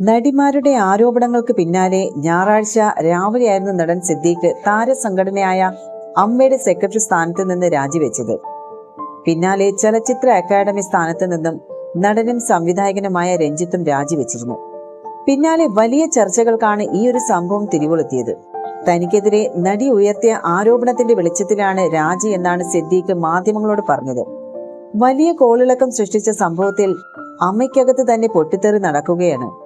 നടിമാരുടെ ആരോപണങ്ങൾക്ക് പിന്നാലെ ഞായറാഴ്ച രാവിലെയായിരുന്നു നടൻ സിദ്ദീഖ് താരസംഘടനയായ അമ്മയുടെ സെക്രട്ടറി സ്ഥാനത്ത് നിന്ന് രാജിവെച്ചത്. പിന്നാലെ ചലച്ചിത്ര അക്കാദമി സ്ഥാനത്ത് നിന്നും നടനും സംവിധായകനുമായ രഞ്ജിത്തും രാജിവെച്ചിരുന്നു. പിന്നാലെ വലിയ ചർച്ചകൾക്കാണ് ഈ ഒരു സംഭവം തിരികൊളുത്തിയത് തനിക്കെതിരെ നടി ഉയർത്തിയ ആരോപണത്തിന്റെ വെളിച്ചത്തിലാണ് രാജി എന്നാണ് സിദ്ദീഖ് മാധ്യമങ്ങളോട് പറഞ്ഞത്. വലിയ കോളിളക്കം സൃഷ്ടിച്ച സംഭവത്തിൽ അമ്മയ്ക്കകത്ത് തന്നെ പൊട്ടിത്തെറി നടക്കുകയാണ്.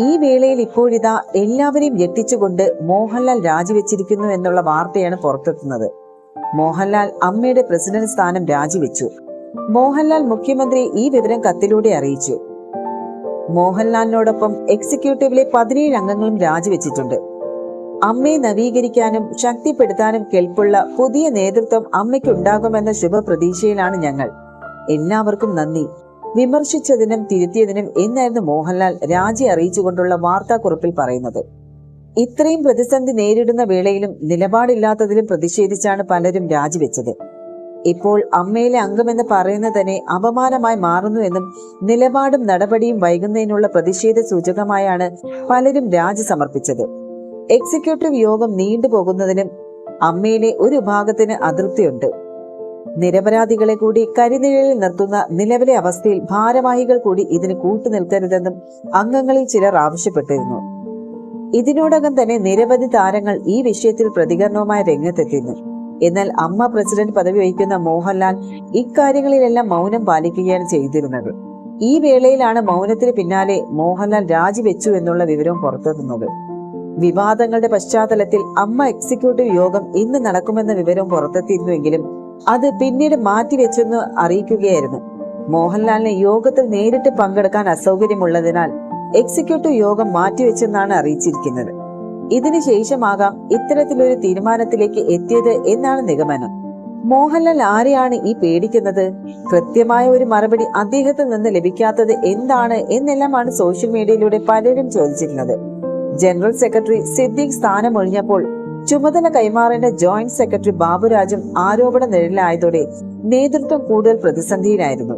ഈ വേളയിൽ ഇപ്പോഴിതാ എല്ലാവരെയും ഞെട്ടിച്ചുകൊണ്ട് മോഹൻലാൽ രാജിവെച്ചിരിക്കുന്നു എന്നുള്ള വാർത്തയാണ് പുറത്തെത്തുന്നത്. മോഹൻലാൽ അമ്മയുടെ പ്രസിഡന്റ് സ്ഥാനം രാജിവെച്ചു. മോഹൻലാൽ മുഖ്യമന്ത്രി ഈ വിവരം കത്തിലൂടെ അറിയിച്ചു. മോഹൻലാലിനോടൊപ്പം എക്സിക്യൂട്ടീവിലെ പതിനേഴ് അംഗങ്ങളും രാജിവെച്ചിട്ടുണ്ട്. അമ്മയെ നവീകരിക്കാനും ശക്തിപ്പെടുത്താനും കെൽപ്പുള്ള പുതിയ നേതൃത്വം അമ്മയ്ക്കുണ്ടാകുമെന്ന ശുഭപ്രതീക്ഷയിലാണ് ഞങ്ങൾ. എല്ലാവർക്കും നന്ദി. വിമർശിച്ചതിനും തിരുത്തിയതിനും എന്നായിരുന്നു മോഹൻലാൽ രാജി അറിയിച്ചുകൊണ്ടുള്ള വാർത്താക്കുറിപ്പിൽ പറയുന്നത്. ഇത്രയും പ്രതിസന്ധി നേരിടുന്ന വേളയിലും നിലപാടില്ലാത്തതിലും പ്രതിഷേധിച്ചാണ് പലരും രാജിവെച്ചത്. ഇപ്പോൾ അമ്മയിലെ അംഗമെന്ന് പറയുന്നത് തന്നെ അപമാനമായി മാറുന്നു എന്നും നിലപാടും നടപടിയും വൈകുന്നതിനുള്ള പ്രതിഷേധ സൂചകമായാണ് പലരും രാജി സമർപ്പിച്ചത്. എക്സിക്യൂട്ടീവ് യോഗം നീണ്ടുപോകുന്നതിനും അമ്മയിലെ ഒരു ഭാഗത്തിന് അതൃപ്തിയുണ്ട്. നിരപരാധികളെ കൂടി കരിനിഴലിൽ നിർത്തുന്ന നിലവിലെ അവസ്ഥയിൽ ഭാരവാഹികൾ കൂടി ഇതിന് കൂട്ടുനിൽക്കരുതെന്നും അംഗങ്ങളിൽ ചിലർ ആവശ്യപ്പെട്ടിരുന്നു. ഇതിനോടകം തന്നെ നിരവധി താരങ്ങൾ ഈ വിഷയത്തിൽ പ്രതികരണവുമായി രംഗത്തെത്തിയിരുന്നു. എന്നാൽ അമ്മ പ്രസിഡന്റ് പദവി വഹിക്കുന്ന മോഹൻലാൽ ഇക്കാര്യങ്ങളിലെല്ലാം മൗനം പാലിക്കുകയാണ് ചെയ്തിരുന്നത്. ഈ വേളയിലാണ് മൗനത്തിന് പിന്നാലെ മോഹൻലാൽ രാജിവെച്ചു എന്നുള്ള വിവരം പുറത്തെത്തുന്നത് വിവാദങ്ങളുടെ പശ്ചാത്തലത്തിൽ അമ്മ എക്സിക്യൂട്ടീവ് യോഗം ഇന്ന് നടക്കുമെന്ന വിവരം പുറത്തെത്തിയിരുന്നുവെങ്കിലും അത് പിന്നീട് മാറ്റിവെച്ചെന്ന് അറിയിക്കുകയായിരുന്നു. മോഹൻലാലിന് യോഗത്തിൽ നേരിട്ട് പങ്കെടുക്കാൻ അസൗകര്യമുള്ളതിനാൽ എക്സിക്യൂട്ടീവ് യോഗം മാറ്റിവെച്ചെന്നാണ് അറിയിച്ചിരിക്കുന്നത്. ഇതിനുശേഷമാകാം ഇത്തരത്തിലൊരു തീരുമാനത്തിലേക്ക് എത്തിയത് എന്നാണ് നിഗമനം. മോഹൻലാൽ ആരെയാണ് ഈ പേടിക്കുന്നത്? കൃത്യമായ ഒരു മറുപടി അദ്ദേഹത്തിൽ നിന്ന് ലഭിക്കാത്തത് എന്താണ് എന്നെല്ലാമാണ് സോഷ്യൽ മീഡിയയിലൂടെ പലരും ചോദിച്ചിരുന്നത്. ജനറൽ സെക്രട്ടറി സിദ്ദീഖ് സ്ഥാനമൊഴിഞ്ഞപ്പോൾ ചുമതല കൈമാറേണ്ട ജോയിന്റ് സെക്രട്ടറി ബാബുരാജും ആരോപണ നിഴലിലായതോടെ നേതൃത്വം കൂടുതൽ പ്രതിസന്ധിയിലായിരുന്നു